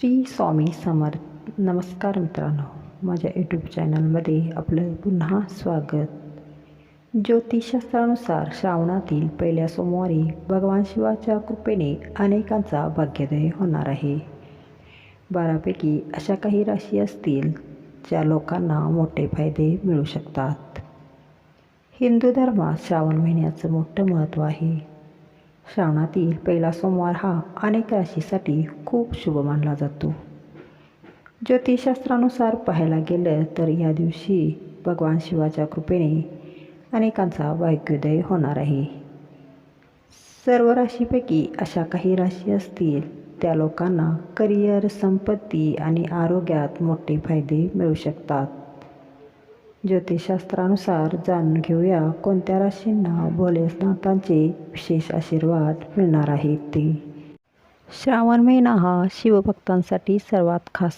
श्री स्वामी समर्थ नमस्कार मित्रांनो. माझ्या यूट्यूब चॅनलमध्ये आपलं पुन्हा स्वागत. ज्योतिषशास्त्रानुसार श्रावणातील पहिल्या सोमवारी भगवान शिवाच्या कृपेने अनेकांचा भाग्योदय होणार आहे. बारापैकी अशा काही राशी असतील ज्या लोकांना मोठे फायदे मिळू शकतात. हिंदू धर्मात श्रावण महिन्याचं मोठं महत्त्व आहे. श्रावणातील पहिला सोमवार हा अनेक राशीसाठी खूप शुभ मानला जातो. ज्योतिषशास्त्रानुसार पाहायला गेलं तर या दिवशी भगवान शिवाच्या कृपेने अनेकांचा भाग्योदय होणार आहे. सर्व राशीपैकी अशा काही राशी असतील त्या लोकांना करिअर संपत्ती आणि आरोग्यात मोठे फायदे मिळू शकतात. ज्योतिषशास्त्रानुसार जाणून घेऊया कोणत्या राशींना भोलेनाथांचे विशेष आशीर्वाद मिळणार आहेत ते. श्रावण महिना हा शिवभक्तांसाठी सर्वात खास.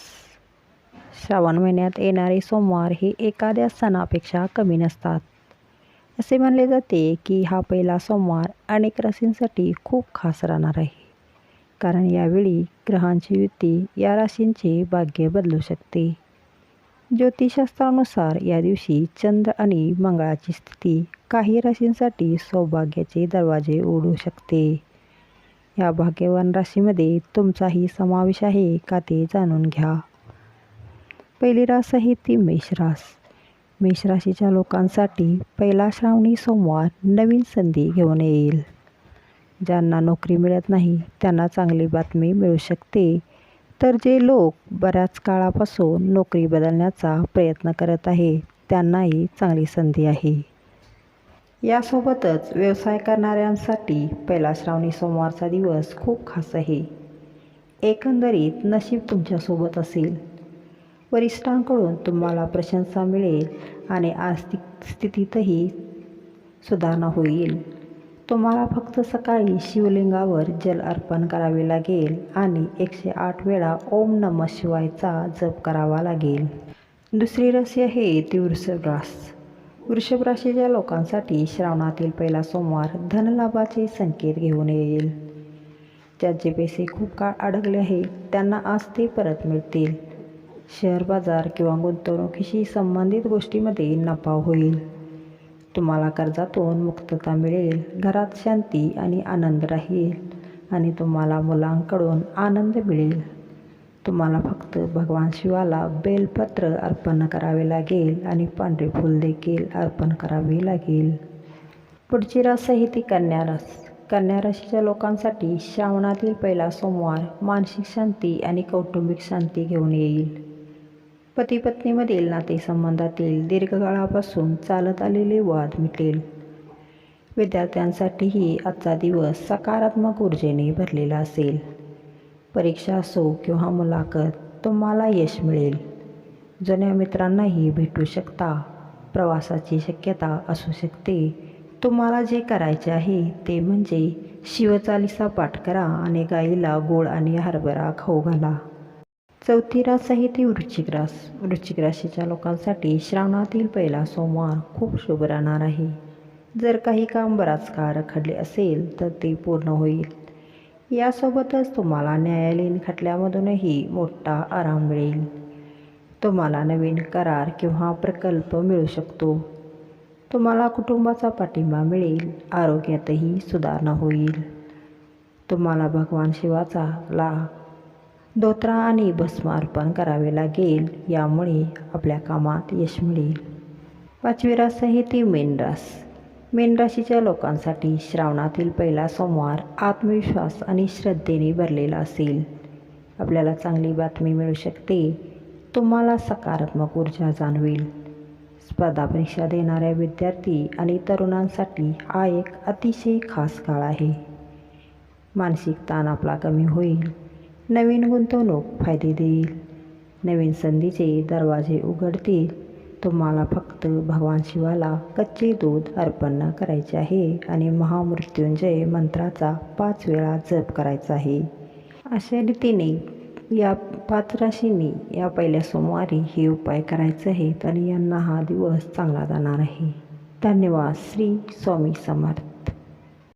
श्रावण महिन्यात येणारे सोमवार हे एखाद्या सणापेक्षा कमी नसतात. असे मानले जाते की हा पहिला सोमवार अनेक राशींसाठी खूप खास राहणार आहे. कारण यावेळी ग्रहांची युती या राशींचे भाग्य बदलू शकते. ज्योतिषशास्त्रानुसार या दिवशी चंद्र आणि मंगळाची स्थिती काही राशींसाठी सौभाग्याचे दरवाजे ओढू शकते. या भाग्यवान राशीमध्ये तुमचाही समावेश आहे का ते जाणून घ्या. पहिली रास आहे ती मेषरास मेष राशीच्या लोकांसाठी पहिला श्रावणी सोमवार नवीन संधी घेऊन येईल. ज्यांना नोकरी मिळत नाही त्यांना चांगली बातमी मिळू शकते. तर जे लोक बऱ्याच काळापासून नोकरी बदलण्याचा प्रयत्न करत आहे त्यांनाही चांगली संधी आहे. यासोबतच व्यवसाय करणाऱ्यांसाठी पहिला श्रावणी सोमवारचा दिवस खूप खास आहे. एकंदरीत नशीब तुमच्यासोबत असेल. वरिष्ठांकडून तुम्हाला प्रशंसा मिळेल आणि आर्थिक स्थितीतही सुधारणा होईल. तुम्हाला फक्त सकाळी शिवलिंगावर जल अर्पण करावे लागेल आणि एकशे आठ वेळा ओम नम शिवायचा जप करावा लागेल. दुसरी रहस्य आहे ती वृषभ रास. वृषभ राशीच्या लोकांसाठी श्रावणातील पहिला सोमवार धनलाभाचे संकेत घेऊन येईल. ज्यांचे पैसे खूप काळ अडकले आहे त्यांना आज ते परत मिळतील. शेअर बाजार किंवा गुंतवणुकीशी संबंधित गोष्टीमध्ये नफा होईल. तुम्हाला कर्जातून मुक्तता मिळेल घरात शांती आणि आनंद राहील आणि तुम्हाला मुलांकडून आनंद मिळेल. तुम्हाला फक्त भगवान शिवाला बेलपत्र अर्पण करावे लागेल आणि पांढरे फूल देखील अर्पण करावे लागेल. पुढची रास आहे ती कन्या रस कन्या राशीच्या लोकांसाठी श्रावणातील पहिला सोमवार मानसिक शांती आणि कौटुंबिक शांती घेऊन येईल. पती पत्नीमधील नातेसंबंधातील दीर्घकाळापासून चालत आलेले वाद मिटेल. विद्यार्थ्यांसाठीही आजचा दिवस सकारात्मक ऊर्जेने भरलेला असेल. परीक्षा असो किंवा मुलाखत तुम्हाला यश मिळेल. जुन्या मित्रांनाही भेटू शकता. प्रवासाची शक्यता असू शकते. तुम्हाला जे करायचे आहे ते म्हणजे शिवचालिसा पाठ करा आणि गाईला गोड आणि हरभरा खाऊ घाला. चौथी रास आहे ती वृश्चिक रास. वृश्चिक राशीच्या लोकांसाठी श्रावणातील पहिला सोमवार खूप शुभ राहणार आहे. जर काही काम बराच काळ रखडले असेल तर ते पूर्ण होईल. यासोबतच तुम्हाला न्यायालयीन खटल्यामधूनही मोठा आराम मिळेल. तुम्हाला नवीन करार किंवा प्रकल्प मिळू शकतो. तुम्हाला कुटुंबाचा पाठिंबा मिळेल आरोग्यातही सुधारणा होईल. तुम्हाला भगवान शिवाचा लाभ धोत्रा आणि भस्म अर्पण करावे लागेल. यामुळे आपल्या कामात यश मिळेल. पाचवी रास आहे ती मेनरास मेनराशीच्या लोकांसाठी श्रावणातील पहिला सोमवार आत्मविश्वास आणि श्रद्धेने भरलेला असेल. आपल्याला चांगली बातमी मिळू शकते. तुम्हाला सकारात्मक ऊर्जा जाणवेल. स्पर्धा परीक्षा देणाऱ्या विद्यार्थी आणि तरुणांसाठी हा एक अतिशय खास काळ आहे. मानसिक ताण आपला कमी होईल. नवीन गुंतवणूक फायदे देईल. नवीन संधीचे दरवाजे उघडतील. तुम्हाला फक्त भगवान शिवाला कच्चे दूध अर्पण करायचे आहे आणि महामृत्युंजय मंत्राचा पाच वेळा जप करायचा आहे. अशा रीतीने या पाच राशींनी या पहिल्या सोमवारी हे उपाय करायचे आहेत आणि यांना हा दिवस चांगला जाणार आहे. धन्यवाद. श्री स्वामी समर्थ.